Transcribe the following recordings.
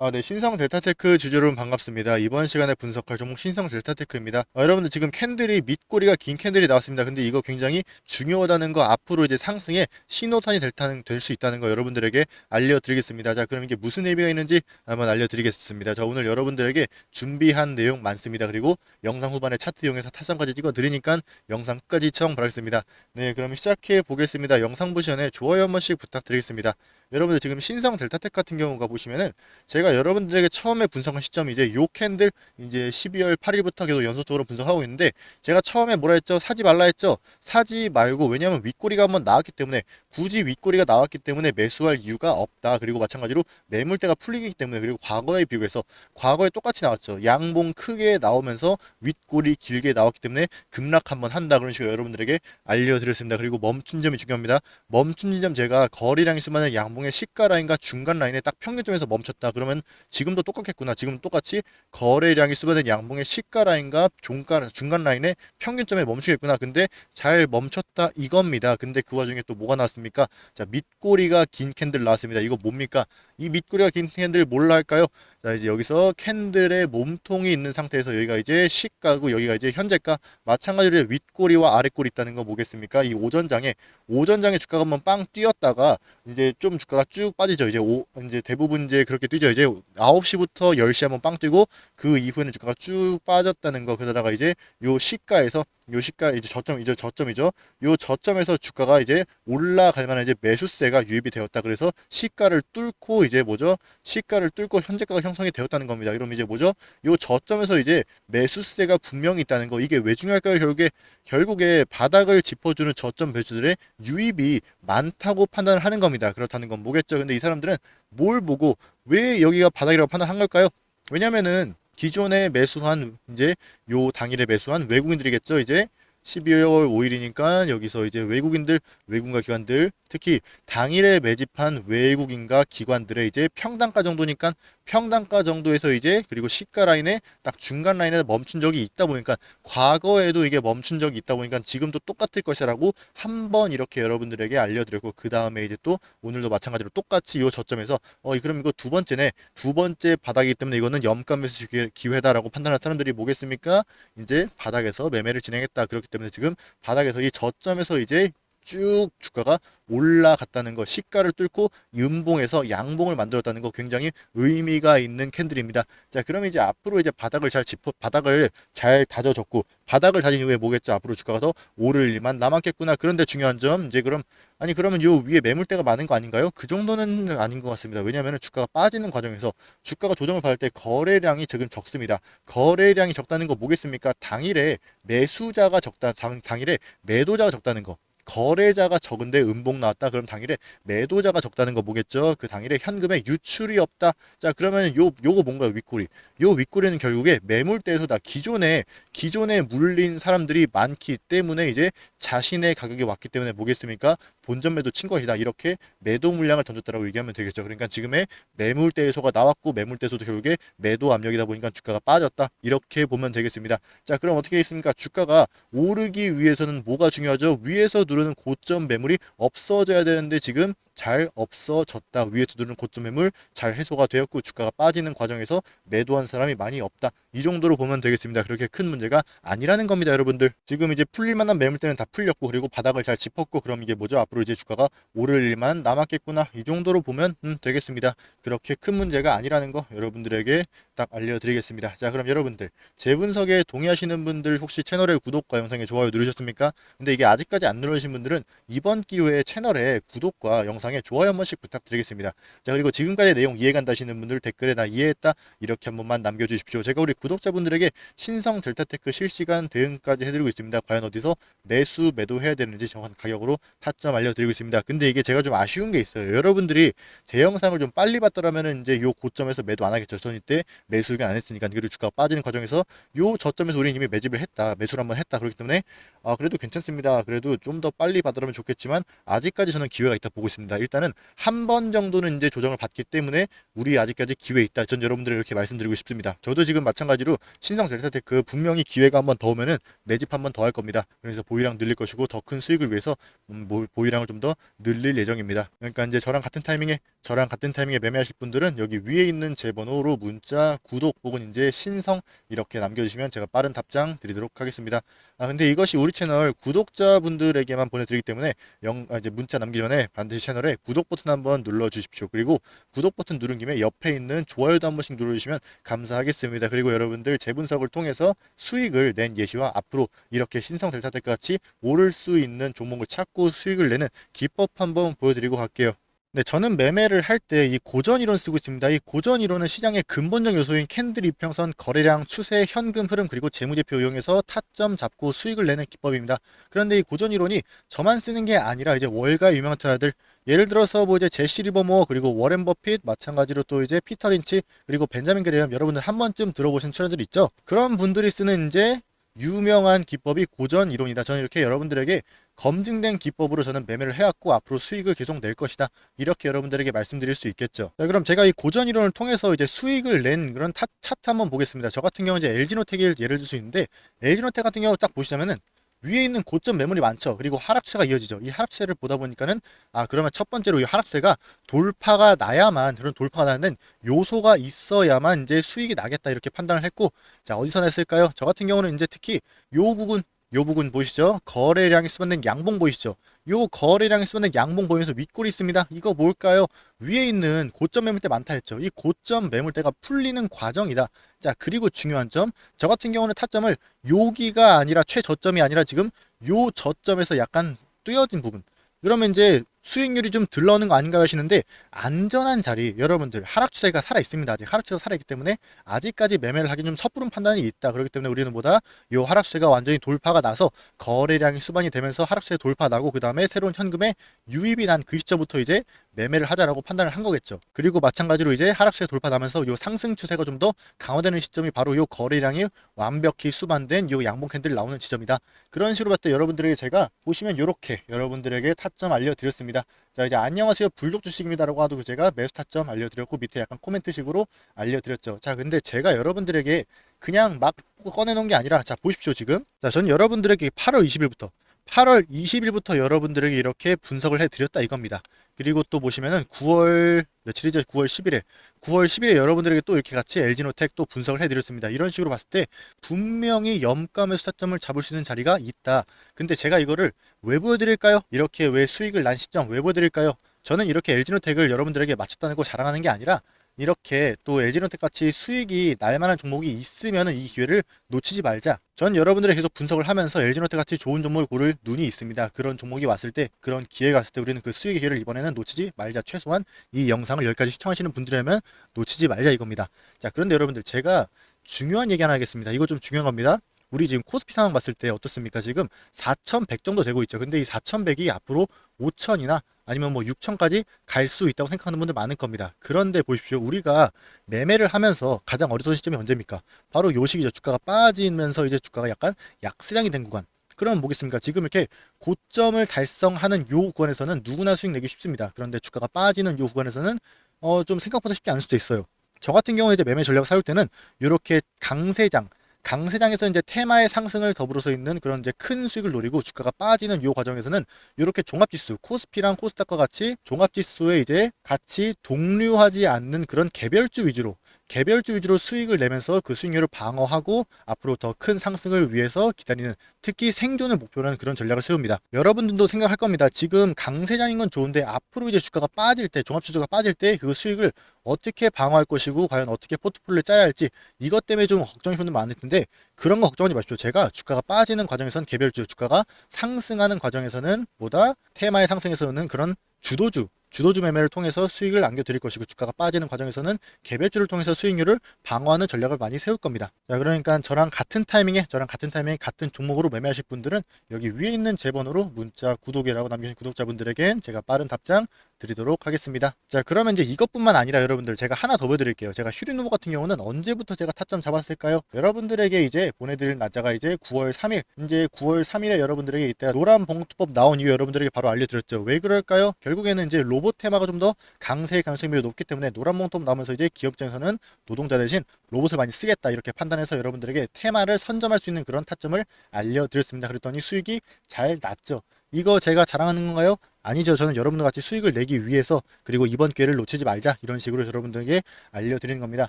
아, 네. 신성 델타테크 주주 여러분 반갑습니다. 이번 시간에 분석할 종목 신성 델타테크입니다. 아, 여러분들 지금 캔들이 밑꼬리가 긴 캔들이 나왔습니다. 근데 이거 굉장히 중요하다는 거 앞으로 이제 상승에 신호탄이 될수 있다는 거 여러분들에게 알려드리겠습니다. 자, 그럼 이게 무슨 의미가 있는지 한번 알려드리겠습니다. 자, 오늘 여러분들에게 준비한 내용 많습니다. 그리고 영상 후반에 차트 이용해서 타점까지 찍어 드리니까 영상 끝까지 시청 바라겠습니다. 네, 그럼 시작해 보겠습니다. 영상 보시 전에 좋아요 한 번씩 부탁드리겠습니다. 여러분들 지금 신성 델타텍 같은 경우가 보시면은 제가 여러분들에게 처음에 분석한 시점이 이제 요 캔들 이제 12월 8일부터 계속 연속적으로 분석하고 있는데 제가 처음에 뭐라 했죠? 사지 말라 했죠? 사지 말고 왜냐면 윗꼬리가 한번 나왔기 때문에 굳이 윗꼬리가 나왔기 때문에 매수할 이유가 없다. 그리고 마찬가지로 매물대가 풀리기 때문에 그리고 과거에 비교해서 과거에 똑같이 나왔죠. 양봉 크게 나오면서 윗꼬리 길게 나왔기 때문에 급락 한번 한다. 그런 식으로 여러분들에게 알려드렸습니다. 그리고 멈춘 점이 중요합니다. 멈춘 지점 제가 거래량이 수많은 양봉 의 시가 라인과 중간 라인에 딱 평균점에서 멈췄다. 그러면 지금도 똑같겠구나. 지금 똑같이 거래량이 수반된 양봉의 시가 라인과 중가, 중간 라인의 평균점에 멈추겠구나. 근데 잘 멈췄다 이겁니다. 근데 그 와중에 또 뭐가 나왔습니까? 자, 밑꼬리가 긴 캔들 나왔습니다. 이거 뭡니까? 이 밑꼬리가 긴 캔들 뭘로 할까요? 자, 이제 여기서 캔들의 몸통이 있는 상태에서 여기가 이제 시가고 여기가 이제 현재가 마찬가지로 윗꼬리와 아랫꼬리 있다는 거 뭐겠습니까? 이 오전장에 오전장에 주가가 한번 빵 뛰었다가 이제 좀 주가가 쭉 빠지죠. 이제 오, 이제 대부분 이제 그렇게 뛰죠. 이제 9시부터 10시 한번 빵 뛰고 그 이후에는 주가가 쭉 빠졌다는 거. 그러다가 이제 요 시가에서 요 시가 이제 저점 이제 저점이죠. 요 저점에서 주가가 이제 올라갈 만한 이제 매수세가 유입이 되었다. 그래서 시가를 뚫고 이제 뭐죠? 시가를 뚫고 현재가가 형성이 되었다는 겁니다. 그럼 이제 뭐죠? 요 저점에서 이제 매수세가 분명히 있다는 거. 이게 왜 중요할까요? 결국에 결국에 바닥을 짚어주는 저점 매수들의 유입이 많다고 판단을 하는 겁니다. 그렇다는 건 뭐겠죠? 근데 이 사람들은 뭘 보고 왜 여기가 바닥이라고 판단한 걸까요? 왜냐면은 기존에 매수한 이제 요 당일에 매수한 외국인들이겠죠. 이제 12월 5일이니까 여기서 이제 외국인들, 외국인과 기관들, 특히 당일에 매집한 외국인과 기관들의 이제 평단가 정도니까 평단가 정도에서 이제 그리고 시가 라인에 딱 중간 라인에 멈춘 적이 있다 보니까 과거에도 이게 멈춘 적이 있다 보니까 지금도 똑같을 것이라고 한번 이렇게 여러분들에게 알려드렸고 그 다음에 이제 또 오늘도 마찬가지로 똑같이 요 저점에서 어 그럼 이거 두 번째네 두 번째 바닥이기 때문에 이거는 염가 매수 기회- 기회다라고 판단한 사람들이 뭐겠습니까? 이제 바닥에서 매매를 진행했다 그렇기 때문에 지금 바닥에서 이 저점에서 이제 쭉 주가가 올라갔다는 거 시가를 뚫고 윤봉에서 양봉을 만들었다는 거 굉장히 의미가 있는 캔들입니다. 자, 그러면 이제 앞으로 이제 바닥을 잘 짚어 바닥을 잘 다져줬고 바닥을 다진 이후에 뭐겠죠? 앞으로 주가가 더 오를 일만 남았겠구나. 그런데 중요한 점 이제 그럼 아니 그러면 요 위에 매물대가 많은 거 아닌가요? 그 정도는 아닌 것 같습니다. 왜냐하면 주가가 빠지는 과정에서 주가가 조정을 받을 때 거래량이 지금 적습니다. 거래량이 적다는 거 뭐겠습니까? 당일에 매수자가 적다, 당, 당일에 매도자가 적다는 거. 거래자가 적은데 음봉 나왔다. 그럼 당일에 매도자가 적다는 거 뭐겠죠? 그 당일에 현금에 유출이 없다. 자, 그러면 요 요거 뭔가요? 윗꼬리. 요 윗꼬리는 결국에 매물대에서 다. 기존에 기존에 물린 사람들이 많기 때문에 이제 자신의 가격이 왔기 때문에 뭐겠습니까? 본전 매도 친 것이다. 이렇게 매도 물량을 던졌다라고 얘기하면 되겠죠. 그러니까 지금의 매물대에서가 나왔고 매물대에서도 결국에 매도 압력이다 보니까 주가가 빠졌다. 이렇게 보면 되겠습니다. 자, 그럼 어떻게 있습니까? 주가가 오르기 위해서는 뭐가 중요하죠? 위에서 누르 는 고점 매물이 없어져야 되는데 지금 잘 없어졌다. 위에서 누르는 고점 매물 잘 해소가 되었고 주가가 빠지는 과정에서 매도한 사람이 많이 없다. 이 정도로 보면 되겠습니다. 그렇게 큰 문제가 아니라는 겁니다, 여러분들. 지금 이제 풀릴 만한 매물대는 다 풀렸고 그리고 바닥을 잘 짚었고 그럼 이게 뭐죠? 앞으로 이제 주가가 오를 일만 남았겠구나. 이 정도로 보면 음, 되겠습니다. 그렇게 큰 문제가 아니라는 거 여러분들에게 딱 알려드리겠습니다. 자, 그럼 여러분들 제 분석에 동의하시는 분들 혹시 채널의 구독과 영상에 좋아요 누르셨습니까? 근데 이게 아직까지 안 누르신 분들은 이번 기회에 채널에 구독과 영상 에 좋아요 한 번씩 부탁드리겠습니다. 자, 그리고 지금까지 내용 이해간다 하시는 분들 댓글에 나 이해했다 이렇게 한 번만 남겨주십시오. 제가 우리 구독자분들에게 신성 델타테크 실시간 대응까지 해드리고 있습니다. 과연 어디서 매수 매도해야 되는지 정확한 가격으로 타점 알려드리고 있습니다. 근데 이게 제가 좀 아쉬운 게 있어요. 여러분들이 제 영상을 좀 빨리 봤더라면은 이제 요 고점에서 매도 안 하겠죠. 전 이때 매수 의견 안 했으니까 그리고 주가가 빠지는 과정에서 요 저점에서 우리는 이미 매집을 했다. 매수를 한번 했다. 그렇기 때문에 아 그래도 괜찮습니다. 그래도 좀 더 빨리 받으라면 좋겠지만 아직까지 저는 기회가 있다 보고 있습니다. 일단은 한 번 정도는 이제 조정을 받기 때문에 우리 아직까지 기회 있다. 전 여러분들 이렇게 말씀드리고 싶습니다. 저도 지금 마찬가지로 신성 델타테크 분명히 기회가 한 번 더 오면은 매집 한 번 더 할 겁니다. 그래서 보유량 늘릴 것이고 더 큰 수익을 위해서 음, 뭐- 보유량을 좀 더 늘릴 예정입니다. 그러니까 이제 저랑 같은 타이밍에 저랑 같은 타이밍에 매매하실 분들은 여기 위에 있는 제 번호로 문자, 구독 혹은 이제 신성 이렇게 남겨주시면 제가 빠른 답장 드리도록 하겠습니다. 아 근데 이것이 우리 채널 구독자분들에게만 보내드리기 때문에 영 아, 이제 문자 남기 전에 반드시 채널에 구독 버튼 한번 눌러 주십시오. 그리고 구독 버튼 누른 김에 옆에 있는 좋아요도 한 번씩 눌러주시면 감사하겠습니다. 그리고 여러분들 재분석을 통해서 수익을 낸 예시와 앞으로 이렇게 신성 델타텍 같이 오를 수 있는 종목을 찾고 수익을 내는 기법 한번 보여드리고 갈게요. 네, 저는 매매를 할 때 이 고전 이론 쓰고 있습니다. 이 고전 이론은 시장의 근본적 요소인 캔들 이평선, 거래량, 추세, 현금 흐름 그리고 재무제표 이용해서 타점 잡고 수익을 내는 기법입니다. 그런데 이 고전 이론이 저만 쓰는 게 아니라 이제 월가 유명한 투자들 예를 들어서 뭐 이제 제시 리버모어 그리고 워렌 버핏 마찬가지로 또 이제 피터 린치 그리고 벤자민 그레엄 여러분들 한 번쯤 들어보신 투자들 있죠? 그런 분들이 쓰는 이제 유명한 기법이 고전 이론이다. 저는 이렇게 여러분들에게 검증된 기법으로 저는 매매를 해왔고 앞으로 수익을 계속 낼 것이다. 이렇게 여러분들에게 말씀드릴 수 있겠죠. 자, 그럼 제가 이 고전 이론을 통해서 이제 수익을 낸 그런 타, 차트 한번 보겠습니다. 저 같은 경우 이제 LG노텍을 예를 들 수 있는데 LG노텍 같은 경우 딱 보시자면은 위에 있는 고점 매물이 많죠. 그리고 하락세가 이어지죠. 이 하락세를 보다 보니까는 아 그러면 첫 번째로 이 하락세가 돌파가 나야만 그런 돌파가 나는 요소가 있어야만 이제 수익이 나겠다 이렇게 판단을 했고 자 어디서 냈을까요? 저 같은 경우는 이제 특히 요 부분 요 부분 보이시죠? 거래량이 수반된 양봉 보이시죠? 요 거래량이 수반된 양봉 보이면서 윗골이 있습니다. 이거 뭘까요? 위에 있는 고점 매물대 많다 했죠. 이 고점 매물대가 풀리는 과정이다. 자, 그리고 중요한 점. 저 같은 경우는 타점을 여기가 아니라 최저점이 아니라 지금 요 저점에서 약간 띄어진 부분. 그러면 이제 수익률이 좀 들러오는 거 아닌가 하시는데 안전한 자리 여러분들 하락 추세가 살아 있습니다. 아직 하락 추세가 살아 있기 때문에 아직까지 매매를 하기 좀 섣부른 판단이 있다. 그렇기 때문에 우리는 보다 요 하락 추세가 완전히 돌파가 나서 거래량이 수반이 되면서 하락 추세 돌파 나고 그 다음에 새로운 현금에 유입이 난 그 시점부터 이제 매매를 하자라고 판단을 한 거겠죠. 그리고 마찬가지로 이제 하락세 돌파 나면서 요 상승 추세가 좀 더 강화되는 시점이 바로 요 거래량이 완벽히 수반된 요 양봉 캔들 나오는 지점이다. 그런 식으로 봤을 때 여러분들에게 제가 보시면 요렇게 여러분들에게 타점 알려드렸습니다. 자 이제 안녕하세요. 불독 주식입니다라고 하도 제가 매수 타점 알려드렸고 밑에 약간 코멘트식으로 알려드렸죠. 자 근데 제가 여러분들에게 그냥 막 꺼내놓은 게 아니라 자 보십시오 지금. 자 저는 여러분들에게 8월 20일부터 8월 20일부터 여러분들에게 이렇게 분석을 해드렸다 이겁니다. 그리고 또 보시면은 9월 며칠이죠? 9월 10일에 9월 10일에 여러분들에게 또 이렇게 같이 LG노텍 또 분석을 해드렸습니다. 이런 식으로 봤을 때 분명히 염감의 수타점을 잡을 수 있는 자리가 있다. 근데 제가 이거를 왜 보여드릴까요? 이렇게 왜 수익을 난 시점 왜 보여드릴까요? 저는 이렇게 LG노텍을 여러분들에게 맞췄다는 거 자랑하는 게 아니라 이렇게 또 LG노텍 같이 수익이 날 만한 종목이 있으면 이 기회를 놓치지 말자. 전 여러분들의 계속 분석을 하면서 LG노텍 같이 좋은 종목을 고를 눈이 있습니다. 그런 종목이 왔을 때, 그런 기회가 왔을 때 우리는 그 수익의 기회를 이번에는 놓치지 말자. 최소한 이 영상을 여기까지 시청하시는 분들이라면 놓치지 말자 이겁니다. 자, 그런데 여러분들 제가 중요한 얘기 하나 하겠습니다. 이거 좀 중요한 겁니다. 우리 지금 코스피 상황 봤을 때 어떻습니까? 지금 4,100 정도 되고 있죠. 근데 이 4,100이 앞으로 5,000이나 아니면 뭐 6천까지 갈 수 있다고 생각하는 분들 많을 겁니다. 그런데 보십시오. 우리가 매매를 하면서 가장 어리석은 시점이 언제입니까? 바로 요 시기죠. 주가가 빠지면서 이제 주가가 약간 약세장이 된 구간. 그러면 뭐겠습니까? 지금 이렇게 고점을 달성하는 요 구간에서는 누구나 수익 내기 쉽습니다. 그런데 주가가 빠지는 요 구간에서는 어 좀 생각보다 쉽지 않을 수도 있어요. 저 같은 경우에 이제 매매 전략을 세울 때는 이렇게 강세장 강세장에서 이제 테마의 상승을 더불어서 있는 그런 이제 큰 수익을 노리고 주가가 빠지는 요 과정에서는 이렇게 종합지수 코스피랑 코스닥과 같이 종합지수에 이제 같이 동류하지 않는 그런 개별주 위주로 개별주 위주로 수익을 내면서 그 수익률을 방어하고 앞으로 더 큰 상승을 위해서 기다리는 특히 생존을 목표로 하는 그런 전략을 세웁니다. 여러분들도 생각할 겁니다. 지금 강세장인 건 좋은데 앞으로 이제 주가가 빠질 때 종합지수가 빠질 때 그 수익을 어떻게 방어할 것이고 과연 어떻게 포트폴리오를 짜야 할지 이것 때문에 좀 걱정이 분들 많을 텐데 그런 거 걱정하지 마십시오. 제가 주가가 빠지는 과정에서는 개별주, 주가가 상승하는 과정에서는 보다 테마의 상승에서는 그런 주도주, 주도주 매매를 통해서 수익을 안겨드릴 것이고 주가가 빠지는 과정에서는 개별주를 통해서 수익률을 방어하는 전략을 많이 세울 겁니다. 자, 그러니까 저랑 같은 타이밍에 저랑 같은 타이밍에 같은 종목으로 매매하실 분들은 여기 위에 있는 제 번호로 문자 구독이라고 남기신 구독자분들에겐 제가 빠른 답장 드리도록 하겠습니다. 자, 그러면 이제 이것뿐만 아니라 여러분들 제가 하나 더 보여드릴게요. 제가 슈리노브 같은 경우는 언제부터 제가 타점 잡았을까요? 여러분들에게 이제 보내드릴 날짜가 이제 9월 3일. 이제 9월 3일에 여러분들에게 이때 노란 봉투법 나온 이후 여러분들에게 바로 알려드렸죠. 왜 그럴까요? 결국에는 이제 로봇 테마가 좀 더 강세의 가능성이 높기 때문에 노란 봉투법 나오면서 이제 기업 입장에서는 노동자 대신 로봇을 많이 쓰겠다 이렇게 판단해서 여러분들에게 테마를 선점할 수 있는 그런 타점을 알려드렸습니다. 그랬더니 수익이 잘 났죠. 이거 제가 자랑하는 건가요? 아니죠. 저는 여러분들 같이 수익을 내기 위해서 그리고 이번 기회를 놓치지 말자 이런 식으로 여러분들에게 알려드리는 겁니다.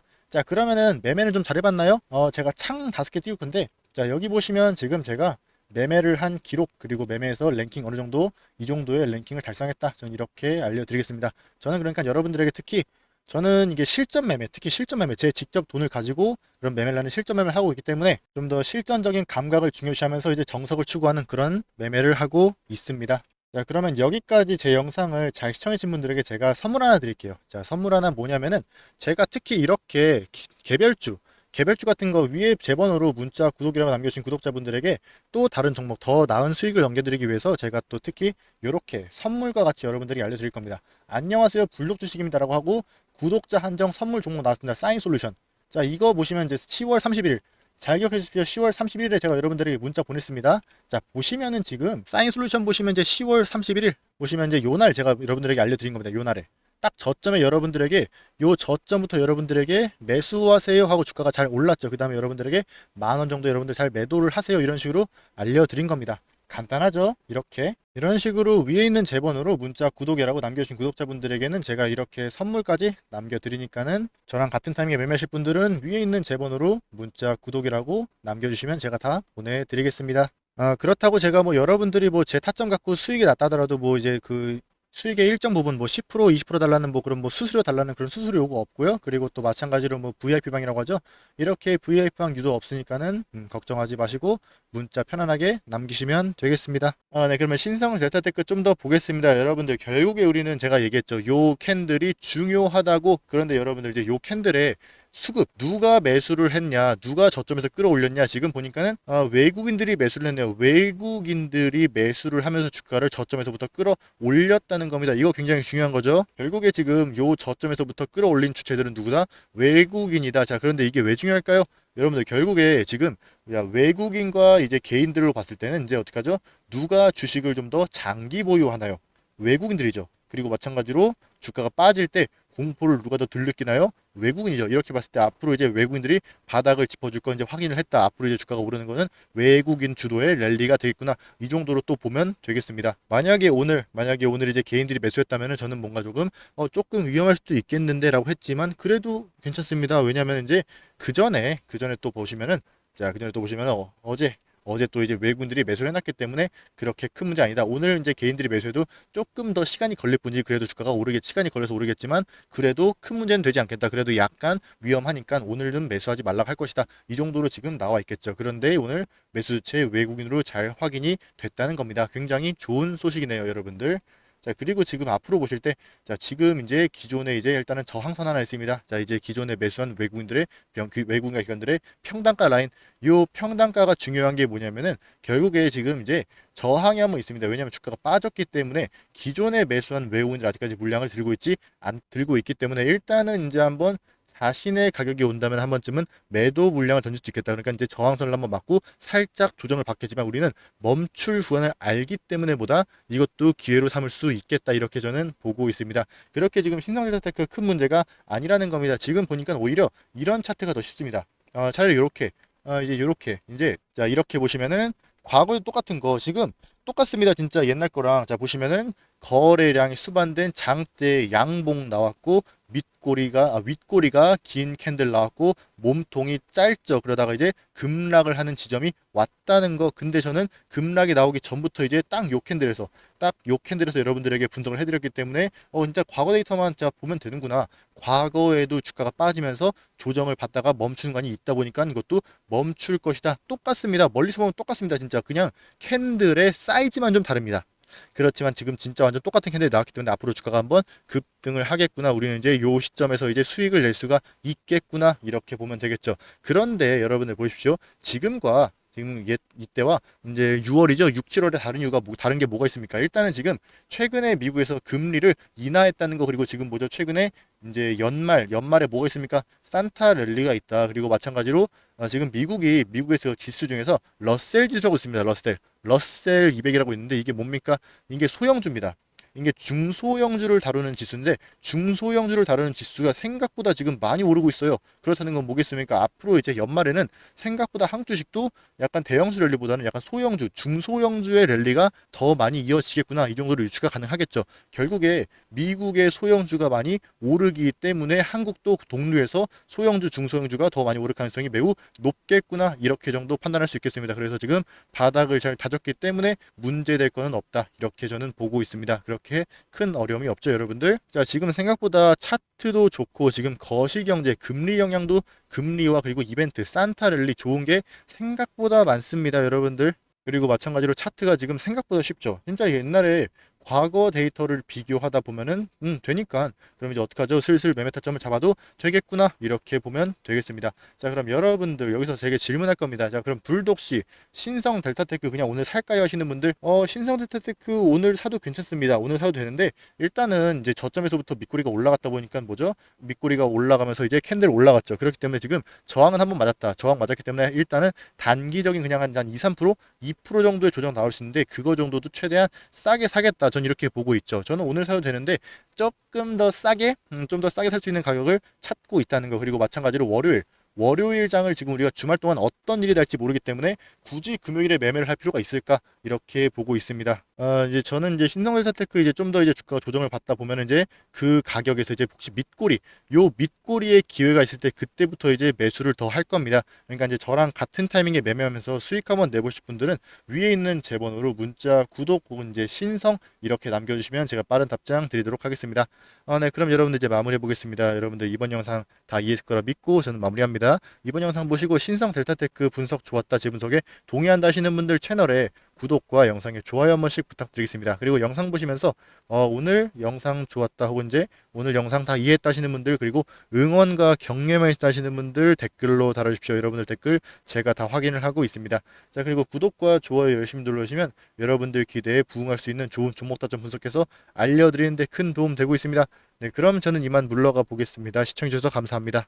자 그러면은 매매는 좀 잘해봤나요? 어 제가 창 다섯 개 띄울 건데 자 여기 보시면 지금 제가 매매를 한 기록 그리고 매매에서 랭킹 어느 정도 이 정도의 랭킹을 달성했다. 저는 이렇게 알려드리겠습니다. 저는 그러니까 여러분들에게 특히 저는 이게 실전 매매, 특히 실전 매매, 제 직접 돈을 가지고 그런 매매를 하는 실전 매매를 하고 있기 때문에 좀 더 실전적인 감각을 중요시하면서 이제 정석을 추구하는 그런 매매를 하고 있습니다. 자, 그러면 여기까지 제 영상을 잘 시청해주신 분들에게 제가 선물 하나 드릴게요. 자, 선물 하나 뭐냐면은 제가 특히 이렇게 기- 개별주, 개별주 같은 거 위에 제 번호로 문자 구독이라고 남겨주신 구독자분들에게 또 다른 종목 더 나은 수익을 넘겨드리기 위해서 제가 또 특히 이렇게 선물과 같이 여러분들이 알려드릴 겁니다. 안녕하세요 블록 주식입니다 라고 하고 구독자 한정 선물 종목 나왔습니다. 사인 솔루션. 자 이거 보시면 이제 10월 31일 잘 기억해 주십시오. 10월 31일에 제가 여러분들에게 문자 보냈습니다. 자 보시면은 지금 사인 솔루션 보시면 이제 10월 31일 보시면 이제 요 날 제가 여러분들에게 알려드린 겁니다. 요 날에 딱 저점에 여러분들에게 요 저점부터 여러분들에게 매수하세요 하고 주가가 잘 올랐죠. 그 다음에 여러분들에게 만 원 정도 여러분들 잘 매도를 하세요 이런 식으로 알려드린 겁니다. 간단하죠? 이렇게 이런 식으로 위에 있는 제 번호로 문자 구독이라고 남겨주신 구독자분들에게는 제가 이렇게 선물까지 남겨드리니까는 저랑 같은 타이밍에 매매하실 분들은 위에 있는 제 번호로 문자 구독이라고 남겨주시면 제가 다 보내드리겠습니다. 아, 그렇다고 제가 뭐 여러분들이 뭐 제 타점 갖고 수익이 났다 하더라도 뭐 이제 그 수익의 일정 부분 뭐 10% 20% 달라는 뭐 그런 뭐 수수료 달라는 그런 수수료 요구 없고요. 그리고 또 마찬가지로 뭐 VIP 방이라고 하죠. 이렇게 VIP 방 유도 없으니까는 음, 걱정하지 마시고 문자 편안하게 남기시면 되겠습니다. 아, 네, 그러면 신성 델타 테크 좀 더 보겠습니다. 여러분들 결국에 우리는 제가 얘기했죠. 요 캔들이 중요하다고. 그런데 여러분들 이제 요 캔들에 수급. 누가 매수를 했냐? 누가 저점에서 끌어올렸냐? 지금 보니까는 아, 외국인들이 매수를 했네요. 외국인들이 매수를 하면서 주가를 저점에서부터 끌어올렸다는 겁니다. 이거 굉장히 중요한 거죠. 결국에 지금 요 저점에서부터 끌어올린 주체들은 누구다? 외국인이다. 자 그런데 이게 왜 중요할까요? 여러분들 결국에 지금 야, 외국인과 이제 개인들로 봤을 때는 이제 어떻게 하죠? 누가 주식을 좀 더 장기 보유하나요? 외국인들이죠. 그리고 마찬가지로 주가가 빠질 때 공포를 누가 더덜 느끼나요? 외국인이죠. 이렇게 봤을 때 앞으로 이제 외국인들이 바닥을 짚어줄 건 이제 확인을 했다. 앞으로 이제 주가가 오르는 거는 외국인 주도의 랠리가 되겠구나. 이 정도로 또 보면 되겠습니다. 만약에 오늘 만약에 오늘 이제 개인들이 매수했다면은 저는 뭔가 조금 어 조금 위험할 수도 있겠는데라고 했지만 그래도 괜찮습니다. 왜냐하면 이제 그 전에 그 전에 또 보시면은 자 그 전에 또 보시면은 어, 어제 어제 또 이제 외국인들이 매수를 해놨기 때문에 그렇게 큰 문제 아니다. 오늘 이제 개인들이 매수해도 조금 더 시간이 걸릴 뿐이지 그래도 주가가 오르겠 시간이 걸려서 오르겠지만 그래도 큰 문제는 되지 않겠다. 그래도 약간 위험하니까 오늘은 매수하지 말라고 할 것이다. 이 정도로 지금 나와 있겠죠. 그런데 오늘 매수 주체 외국인으로 잘 확인이 됐다는 겁니다. 굉장히 좋은 소식이네요, 여러분들. 자, 그리고 지금 앞으로 보실 때, 자, 지금 이제 기존에 이제 일단은 저항선 하나 있습니다. 자, 이제 기존에 매수한 외국인들의, 병, 그 외국인과 기관들의 평단가 라인, 요 평단가가 중요한 게 뭐냐면은 결국에 지금 이제 저항이 한번 있습니다. 왜냐하면 주가가 빠졌기 때문에 기존에 매수한 외국인들 아직까지 물량을 들고 있지 안 들고 있기 때문에 일단은 이제 한번 자신의 가격이 온다면 한 번쯤은 매도 물량을 던질 수 있겠다. 그러니까 이제 저항선을 한번 맞고 살짝 조정을 받겠지만 우리는 멈출 구간을 알기 때문에 보다 이것도 기회로 삼을 수 있겠다. 이렇게 저는 보고 있습니다. 그렇게 지금 신성일자테크 큰 문제가 아니라는 겁니다. 지금 보니까 오히려 이런 차트가 더 쉽습니다. 어, 차라리 이렇게 어, 이제 이렇게 이제 자 이렇게 보시면은 과거도 똑같은 거 지금 똑같습니다. 진짜 옛날 거랑 자 보시면은 거래량이 수반된 장대 양봉 나왔고 밑꼬리가 아, 윗꼬리가 긴 캔들 나왔고 몸통이 짧죠. 그러다가 이제 급락을 하는 지점이 왔다는 거. 근데 저는 급락이 나오기 전부터 이제 딱 요 캔들에서 딱 요 캔들에서 여러분들에게 분석을 해드렸기 때문에 어 진짜 과거 데이터만 자 보면 되는구나. 과거에도 주가가 빠지면서 조정을 받다가 멈추는 간이 있다 보니까 이것도 멈출 것이다. 똑같습니다. 멀리서 보면 똑같습니다. 진짜 그냥 캔들의 사이즈만 좀 다릅니다. 그렇지만 지금 진짜 완전 똑같은 캔들이 나왔기 때문에 앞으로 주가가 한번 급등을 하겠구나. 우리는 이제 요 시점에서 이제 수익을 낼 수가 있겠구나. 이렇게 보면 되겠죠. 그런데 여러분들 보십시오. 지금과 지금 예, 이때와 이제 6월이죠. 6, 7월에 다른 이유가 뭐, 다른 게 뭐가 있습니까? 일단은 지금 최근에 미국에서 금리를 인하했다는 거 그리고 지금 뭐죠? 최근에 이제 연말 연말에 뭐가 있습니까? 산타 랠리가 있다. 그리고 마찬가지로 어, 지금 미국이 미국에서 지수 중에서 러셀 지수가 있습니다. 러셀 러셀 200이라고 있는데 이게 뭡니까? 이게 소형주입니다. 이게 중소형주를 다루는 지수인데 중소형주를 다루는 지수가 생각보다 지금 많이 오르고 있어요. 그렇다는 건 뭐겠습니까? 앞으로 이제 연말에는 생각보다 한국 주식도 약간 대형주 랠리보다는 약간 소형주, 중소형주의 랠리가 더 많이 이어지겠구나. 이 정도로 유추가 가능하겠죠. 결국에 미국의 소형주가 많이 오르기 때문에 한국도 동류에서 소형주, 중소형주가 더 많이 오를 가능성이 매우 높겠구나. 이렇게 정도 판단할 수 있겠습니다. 그래서 지금 바닥을 잘 다졌기 때문에 문제될 거는 없다. 이렇게 저는 보고 있습니다. 그렇게 큰 어려움이 없죠, 여러분들. 자, 지금 생각보다 차트 도 좋고 지금 거시경제, 금리 영향도 금리와 그리고 이벤트, 산타랠리 좋은 게 생각보다 많습니다, 여러분들. 그리고 마찬가지로 차트가 지금 생각보다 쉽죠. 진짜 옛날에 과거 데이터를 비교하다 보면은 음 되니까 그럼 이제 어떡하죠? 슬슬 매매 타점을 잡아도 되겠구나 이렇게 보면 되겠습니다. 자 그럼 여러분들 여기서 제게 질문할 겁니다. 자 그럼 불독시 신성 델타테크 그냥 오늘 살까요 하시는 분들 어 신성 델타테크 오늘 사도 괜찮습니다. 오늘 사도 되는데 일단은 이제 저점에서부터 밑꼬리가 올라갔다 보니까 뭐죠? 밑꼬리가 올라가면서 이제 캔들 올라갔죠. 그렇기 때문에 지금 저항은 한번 맞았다. 저항 맞았기 때문에 일단은 단기적인 그냥 한, 한 2, 3% 2% 정도의 조정 나올 수 있는데 그거 정도도 최대한 싸게 사겠다. 전 이렇게 보고 있죠. 저는 오늘 사도 되는데 조금 더 싸게 음, 좀 더 싸게 살 수 있는 가격을 찾고 있다는 거 그리고 마찬가지로 월요일 월요일 장을 지금 우리가 주말 동안 어떤 일이 날지 모르기 때문에 굳이 금요일에 매매를 할 필요가 있을까 이렇게 보고 있습니다. 어, 이제 저는 이제 신성일사테크 이제 좀 더 이제 주가 조정을 받다 보면 이제 그 가격에서 이제 혹시 밑꼬리 요 밑꼬리의 기회가 있을 때 그때부터 이제 매수를 더 할 겁니다. 그러니까 이제 저랑 같은 타이밍에 매매하면서 수익 한번 내보실 분들은 위에 있는 제 번호로 문자 구독 혹은 이제 신성 이렇게 남겨주시면 제가 빠른 답장 드리도록 하겠습니다. 어, 네 그럼 여러분들 이제 마무리해 보겠습니다. 여러분들 이번 영상 다 이해했을 거라 믿고 저는 마무리합니다. 이번 영상 보시고 신성 델타테크 분석 좋았다 재분석에 동의한다 하시는 분들 채널에 구독과 영상에 좋아요 한 번씩 부탁드리겠습니다. 그리고 영상 보시면서 어, 오늘 영상 좋았다 혹은 이제 오늘 영상 다 이해했다 하시는 분들 그리고 응원과 격려만 있다 하시는 분들 댓글로 달아주십시오. 여러분들 댓글 제가 다 확인을 하고 있습니다. 자 그리고 구독과 좋아요 열심히 눌러주시면 여러분들 기대에 부응할 수 있는 좋은 종목 다점 분석해서 알려드리는데 큰 도움 되고 있습니다. 네 그럼 저는 이만 물러가 보겠습니다. 시청해주셔서 감사합니다.